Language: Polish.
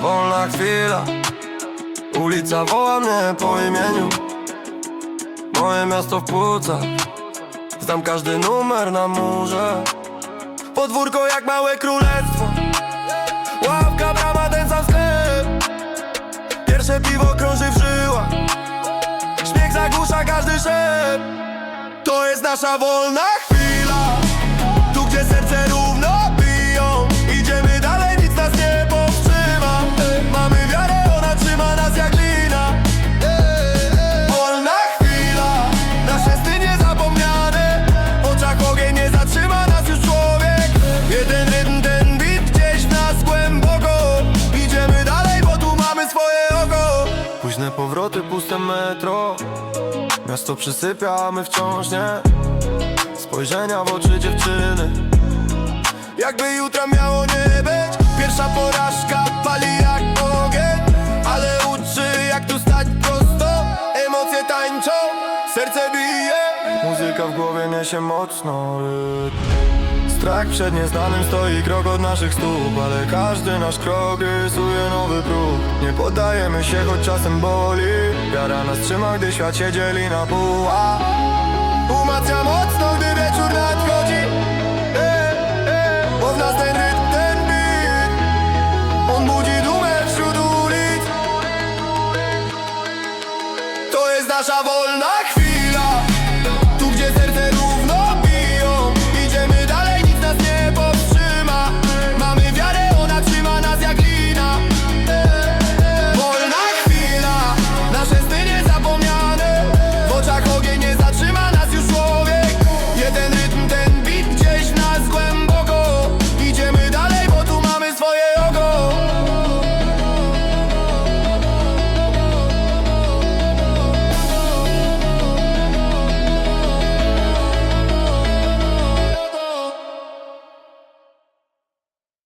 wolna chwila. Ulica woła mnie po imieniu. Moje miasto w płucach. Znam każdy numer na murze. Podwórko jak małe królestwo. Ławka, brama, ten sam sklep. Pierwsze piwo krąży w żyłach. Śmiech zagłusza każdy szep. To jest nasza wolna chwila. Tu gdzie serce Późne powroty, puste metro. Miasto przysypia, my wciąż nie. Spojrzenia w oczy dziewczyny. Jakby jutra miało nie być Pierwsza porażka pali jak ogień. Ale uczy jak tu stać prosto. Emocje tańczą, serce bije. Muzyka w głowie niesie mocno rytm Strach przed nieznanym stoi krok od naszych stóp Ale każdy nasz krok rysuje nowy próg. Nie poddajemy się, choć czasem boli. Wiara nas trzyma, gdy świat się dzieli na pół. A umacnia mocno, gdy wieczór nadchodzi. E, e, Bo w nas ten rytm, ten beat On budzi dumę wśród ulic. To jest nasza wolna chwila.